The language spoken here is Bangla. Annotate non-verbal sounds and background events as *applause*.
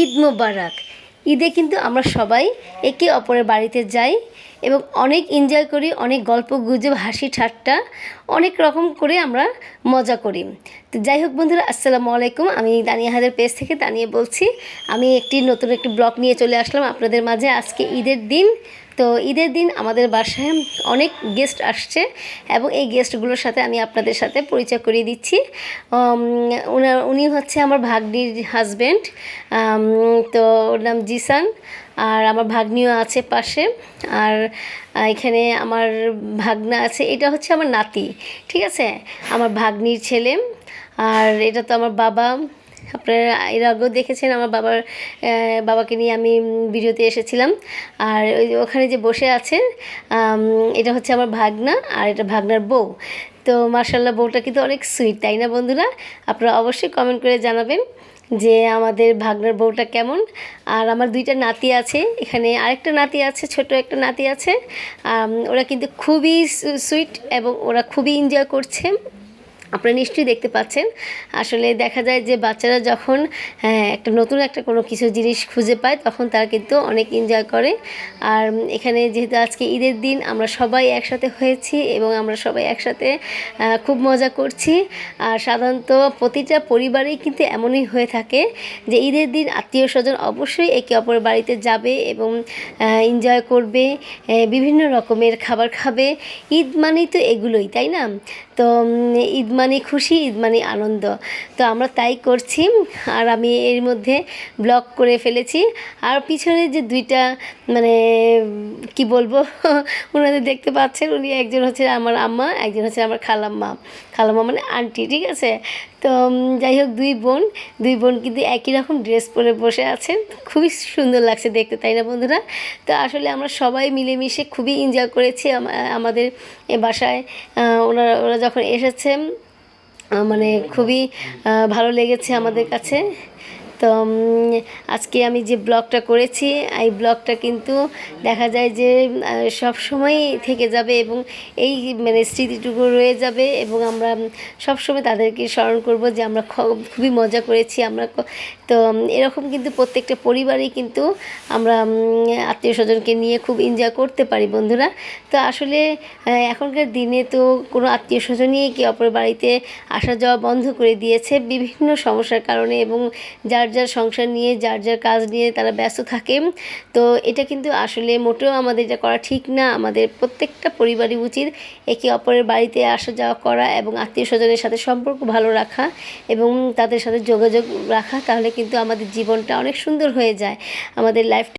ঈদ মোবারক। ঈদে কিন্তু আমরা সবাই একে অপরের বাড়িতে যাই এবং অনেক এনজয় করি, অনেক গল্প গুজব, হাসি ঠাট্টা, অনেক রকম করে আমরা মজা করি। তো যাই হোক বন্ধুরা, আসসালামু আলাইকুম। আমি দানিয়া হাজার পেজ থেকে দানিয়ে বলছি। আমি একটি নতুন একটি ব্লগ নিয়ে চলে আসলাম। আপনাদের মাঝে আজকে ঈদের দিন। তো ঈদের দিন আমাদের বাসায় অনেক গেস্ট আসছে এবং এই গেস্টগুলোর সাথে আমি আপনাদের সাথে পরিচয় করিয়ে দিচ্ছি। উনার উনি হচ্ছে আমার ভাগ্নির হাজব্যান্ড তো ওর নাম জিসান, আর আমার ভাগ্নিও আছে পাশে, আর এখানে আমার ভাগনা আছে, এটা হচ্ছে আমার নাতি, ঠিক আছে? আমার ভাগ্নির ছেলে, আর এটা তো আমার বাবা আপনারা এর আগেও দেখেছেন আমার বাবার বাবাকে নিয়ে আমি ভিডিওতে এসেছিলাম। আর ওই ওখানে যে বসে আছেন এটা হচ্ছে আমার ভাগনা আর এটা ভাগনার বউ। তো মার্শাল্লাহ বউটা কিন্তু অনেক সুইট তাই না বন্ধুরা? আপনারা অবশ্যই কমেন্ট করে জানাবেন যে আমাদের ভাগনার বউটা কেমন। আর আমার দুইটা নাতি আছে, এখানে আরেকটা নাতি আছে ছোট একটা নাতি আছে। ওরা কিন্তু খুবই সুইট এবং ওরা খুবই এনজয় করছে। আপনারা নিশ্চয়ই দেখতে পাচ্ছেন। আসলে দেখা যায় যে বাচ্চারা যখন হ্যাঁ, একটা নতুন একটা কোনো কিছু জিনিস খুঁজে পায় তখন তারা কিন্তু অনেক এনজয় করে। আর এখানে যেহেতু আজকে ঈদের দিন আমরা সবাই একসাথে হয়েছি এবং আমরা সবাই একসাথে খুব মজা করছি। আর সাধারণত প্রতিটা পরিবারেই কিন্তু এমনই হয়ে থাকে যে ঈদের দিন আত্মীয় স্বজন অবশ্যই একে অপরের বাড়িতে যাবে এবং এনজয় করবে বিভিন্ন রকমের খাবার খাবে। ঈদ মানেই তো এগুলোই তাই না? তো ঈদ মানে খুশি, ঈদ মানে আনন্দ। তো আমরা তাই করছি, আর আমি এর মধ্যে ব্লগ করে ফেলেছি। আর পিছনে যে দুইটা মানে কি বলব, *laughs* ওনাদের দেখতে পাচ্ছেন, উনি একজন হচ্ছে আমার আম্মা, একজন হচ্ছে আমার খালাম্মা। খালাম্মা মানে আন্টি ঠিক আছে? তো যাই হোক, দুই বোন দুই বোন কিন্তু একই রকম ড্রেস পরে বসে আছেন। খুবই সুন্দর লাগছে দেখতে, তাই না বন্ধুরা? তো আসলে আমরা সবাই মিলেমিশে খুবই এনজয় করেছি আমাদের এ বাসায় ওনারা ওরা যখন এসেছে মানে খুবই ভালো লেগেছে আমাদের কাছে। তো আজকে আমি যে ব্লগটা করেছি, এই ব্লগটা কিন্তু দেখা যায় যে সব সময় থেকে যাবে এবং এই মানে স্মৃতিটুকু রয়ে যাবে এবং আমরা সব সময় তাদেরকে স্মরণ করব যে আমরা খুবই মজা করেছি আমরা তো এরকম কিন্তু প্রত্যেকটা পরিবারেই কিন্তু আমরা আত্মীয় স্বজনকে নিয়ে খুব এনজয় করতে পারি বন্ধুরা। তো আসলে এখনকার দিনে তো কোনো আত্মীয় স্বজনই কি অপর বাড়িতে আসা যাওয়া বন্ধ করে দিয়েছে বিভিন্ন সমস্যার কারণে এবং যার যার সংসার নিয়ে, যার যার কাজ নিয়ে তারা ব্যস্ত থাকে। তো এটা কিন্তু আসলে মোটেও আমাদের এটা করা ঠিক না। আমাদের প্রত্যেকটা পরিবারই উচিত একে অপরের বাড়িতে আসা যাওয়া করা এবং আত্মীয় স্বজনের সাথে সম্পর্ক ভালো রাখা এবং তাদের সাথে যোগাযোগ রাখা, তাহলে কিন্তু আমাদের জীবনটা অনেক সুন্দর হয়ে যায়। আমাদের লাইফ